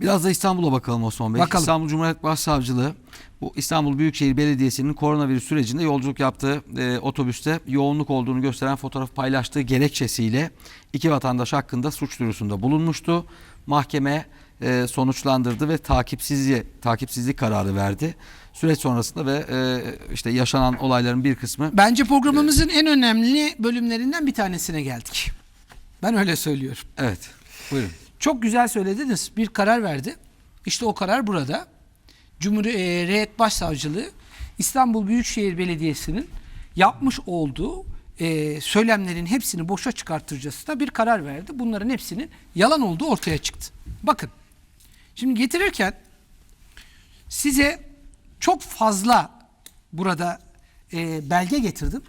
Biraz da İstanbul'a bakalım Osman Bey. Bakalım. İstanbul Cumhuriyet Başsavcılığı bu İstanbul Büyükşehir Belediyesi'nin koronavirüs sürecinde yolculuk yaptığı e, otobüste yoğunluk olduğunu gösteren fotoğraf paylaştığı gerekçesiyle iki vatandaş hakkında suç duyurusunda bulunmuştu. Mahkeme e, sonuçlandırdı ve takipsizliğe takipsizlik kararı verdi. Süreç sonrasında ve e, işte yaşanan olayların bir kısmı Bence programımızın en önemli bölümlerinden bir tanesine geldik. Ben öyle söylüyorum. evet. Buyurun. Çok güzel söylediniz. Bir karar verdi. İşte o karar burada. Cumhuriyet Başsavcılığı İstanbul Büyükşehir Belediyesi'nin yapmış olduğu e, söylemlerin hepsini boşa çıkartırcasına bir karar verdi. Bunların hepsinin yalan olduğu ortaya çıktı. Bakın. Şimdi getirirken size çok fazla burada e, belge getirdim.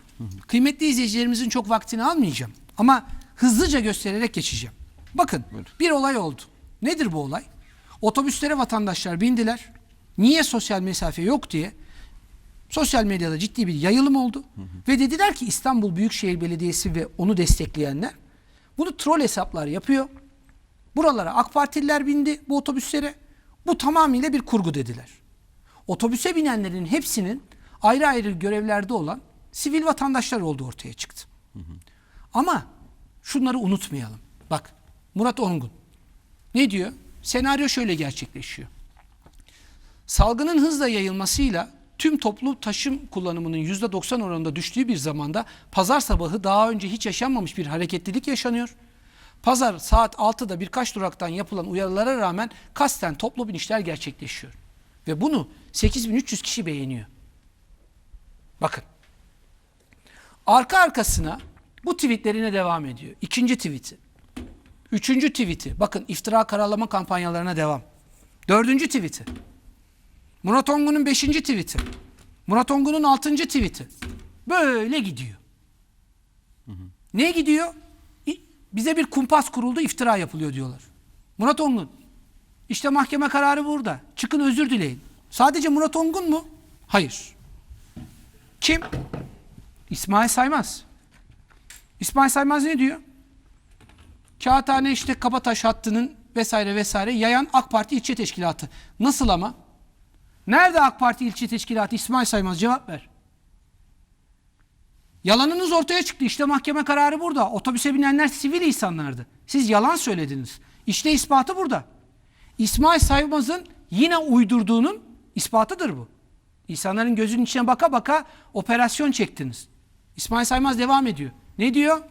Kıymetli izleyicilerimizin çok vaktini almayacağım. Ama hızlıca göstererek geçeceğim. Bakın bir olay oldu. Nedir bu olay? Otobüslere vatandaşlar bindiler. Niye sosyal mesafe yok diye sosyal medyada ciddi bir yayılım oldu. Ve dediler ki İstanbul Büyükşehir Belediyesi ve onu destekleyenler bunu troll hesaplar yapıyor. Buralara AK Partililer bindi bu otobüslere. Bu tamamıyla bir kurgu dediler. Otobüse binenlerin hepsinin ayrı ayrı görevlerde olan sivil vatandaşlar olduğu ortaya çıktı. Ama şunları unutmayalım. Bak Murat Ongun ne diyor? Senaryo şöyle gerçekleşiyor. Salgının hızla yayılmasıyla tüm toplu taşım kullanımının %90 oranında düştüğü bir zamanda pazar sabahı daha önce hiç yaşanmamış bir hareketlilik yaşanıyor. Pazar saat 6'da birkaç duraktan yapılan uyarılara rağmen kasten toplu binişler gerçekleşiyor. Ve bunu 8300 kişi beğeniyor. Bakın. Arka arkasına bu tweetlerine devam ediyor. İkinci tweeti. Üçüncü tweeti. Bakın iftira karalama kampanyalarına devam. Dördüncü tweeti. Murat Ongun'un beşinci tweeti. Murat Ongun'un altıncı tweeti. Böyle gidiyor. Ne gidiyor? Bize bir kumpas kuruldu, iftira yapılıyor diyorlar. Murat Ongun. İşte mahkeme kararı burada. Çıkın özür dileyin. Sadece Murat Ongun mu? Hayır. Kim? İsmail Saymaz. İsmail Saymaz ne diyor? Kağıthane işte Kabataş hattının vesaire vesaire yayan AK Parti ilçe teşkilatı. Nasıl ama? Nerede AK Parti ilçe teşkilatı? İsmail Saymaz cevap ver. Yalanınız ortaya çıktı. İşte mahkeme kararı burada. Otobüse binenler sivil insanlardı. Siz yalan söylediniz. İşte ispatı burada. İsmail Saymaz'ın yine uydurduğunun ispatıdır bu. İnsanların gözünün içine baka baka operasyon çektiniz. İsmail Saymaz devam ediyor. Ne diyor?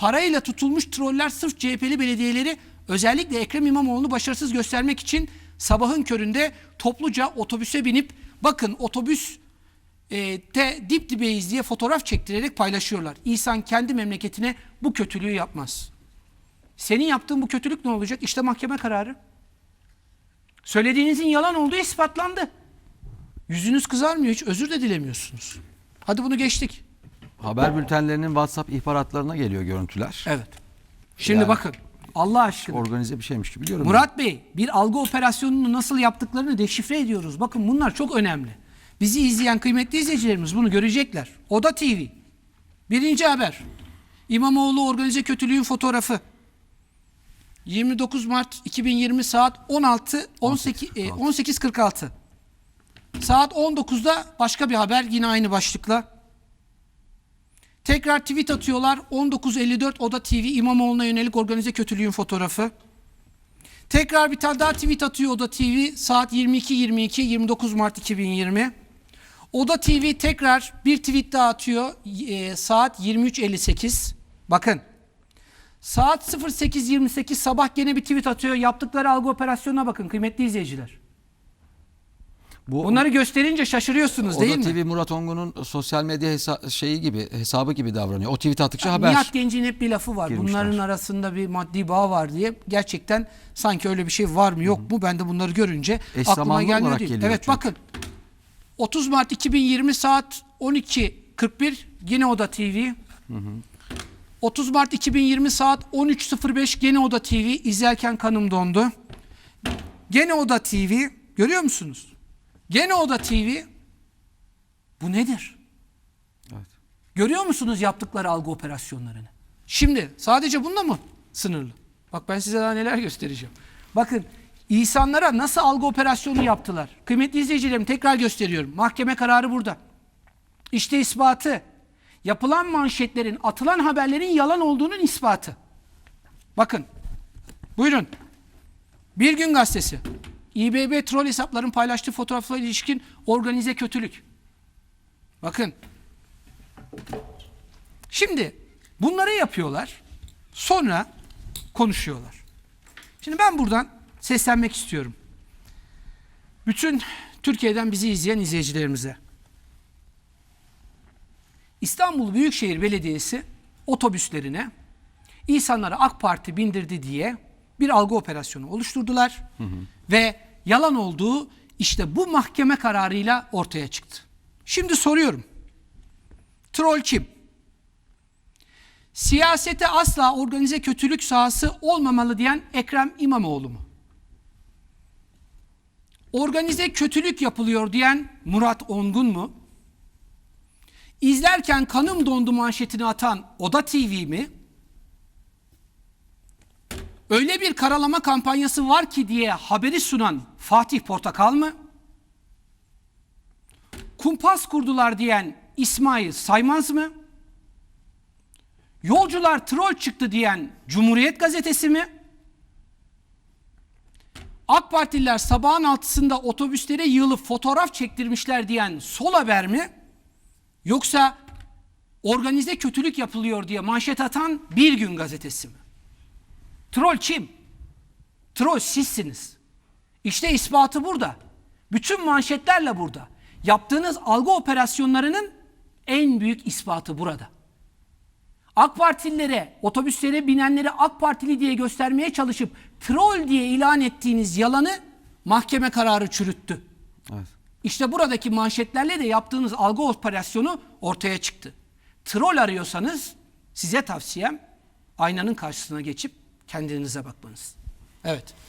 Parayla tutulmuş troller sırf CHP'li belediyeleri özellikle Ekrem İmamoğlu'nu başarısız göstermek için sabahın köründe topluca otobüse binip bakın otobüs e, te dip dibeyiz diye fotoğraf çektirerek paylaşıyorlar. İnsan kendi memleketine bu kötülüğü yapmaz. Senin yaptığın bu kötülük ne olacak? İşte mahkeme kararı. Söylediğinizin yalan olduğu ispatlandı. Yüzünüz kızarmıyor hiç özür de dilemiyorsunuz. Hadi bunu geçtik. Haber bültenlerinin WhatsApp ihbaratlarına geliyor görüntüler. Evet. Şimdi Yani- bakın Allah aşkına. Organize bir şeymiş gibi biliyorum. Murat Bey bir algı operasyonunu nasıl yaptıklarını deşifre ediyoruz. Bakın bunlar çok önemli. Bizi izleyen kıymetli izleyicilerimiz bunu görecekler. Oda TV. Birinci haber. İmamoğlu organize kötülüğün fotoğrafı. 29 Mart 2020 saat 16 18 e, 18.46. Saat 19'da başka bir haber yine aynı başlıkla. Tekrar tweet atıyorlar. 19.54 Oda TV İmamoğlu'na yönelik organize kötülüğün fotoğrafı. Tekrar bir tane daha tweet atıyor Oda TV saat 22.22 29 Mart 2020. Oda TV tekrar bir tweet daha atıyor e, saat 23.58. Bakın saat 08.28 sabah gene bir tweet atıyor. Yaptıkları algı operasyonuna bakın kıymetli izleyiciler. Bu Bunları gösterince şaşırıyorsunuz değil Oda mi? TV Murat Ongun'un sosyal medya hesa- şeyi gibi hesabı gibi davranıyor. O tweet attıkça haber. Nihat Genç'in hep bir lafı var. girmişler. Bunların arasında bir maddi bağ var diye. Gerçekten sanki öyle bir şey var mı yok mu? Ben de bunları görünce Eş aklıma gelmiyor değil. geliyor Evet çünkü. bakın. 30 Mart 2020 saat 12.41 yine Oda TV. 30 Mart 2020 saat 13.05 gene Oda TV. izlerken kanım dondu. Gene Oda TV. Görüyor musunuz? Gene Oda TV. Bu nedir? Evet. Görüyor musunuz yaptıkları algı operasyonlarını? Şimdi sadece bununla mı sınırlı? Bak ben size daha neler göstereceğim. Bakın İnsanlara nasıl algı operasyonu yaptılar? Kıymetli izleyicilerim tekrar gösteriyorum. Mahkeme kararı burada. İşte ispatı. Yapılan manşetlerin, atılan haberlerin yalan olduğunun ispatı. Bakın. Buyurun. Bir gün gazetesi. İBB troll hesapların paylaştığı fotoğraflara ilişkin organize kötülük. Bakın. Şimdi bunları yapıyorlar. Sonra konuşuyorlar. Şimdi ben buradan seslenmek istiyorum. Bütün Türkiye'den bizi izleyen izleyicilerimize. İstanbul Büyükşehir Belediyesi otobüslerine insanlara AK Parti bindirdi diye bir algı operasyonu oluşturdular. Ve yalan olduğu işte bu mahkeme kararıyla ortaya çıktı. Şimdi soruyorum. Troll kim? Siyasete asla organize kötülük sahası olmamalı diyen Ekrem İmamoğlu mu? Organize kötülük yapılıyor diyen Murat Ongun mu? İzlerken kanım dondu manşetini atan Oda TV mi? Öyle bir karalama kampanyası var ki diye haberi sunan Fatih Portakal mı? Kumpas kurdular diyen İsmail Saymaz mı? Yolcular troll çıktı diyen Cumhuriyet Gazetesi mi? AK Partililer sabahın altısında otobüslere yığılıp fotoğraf çektirmişler diyen Sol Haber mi? Yoksa organize kötülük yapılıyor diye manşet atan Bir Gün Gazetesi mi? Troll kim? Troll sizsiniz. İşte ispatı burada. Bütün manşetlerle burada. Yaptığınız algı operasyonlarının en büyük ispatı burada. AK Partililere, otobüslere binenleri AK Partili diye göstermeye çalışıp troll diye ilan ettiğiniz yalanı mahkeme kararı çürüttü. Evet. İşte buradaki manşetlerle de yaptığınız algı operasyonu ortaya çıktı. Troll arıyorsanız size tavsiyem aynanın karşısına geçip kendinize bakmanız. Evet.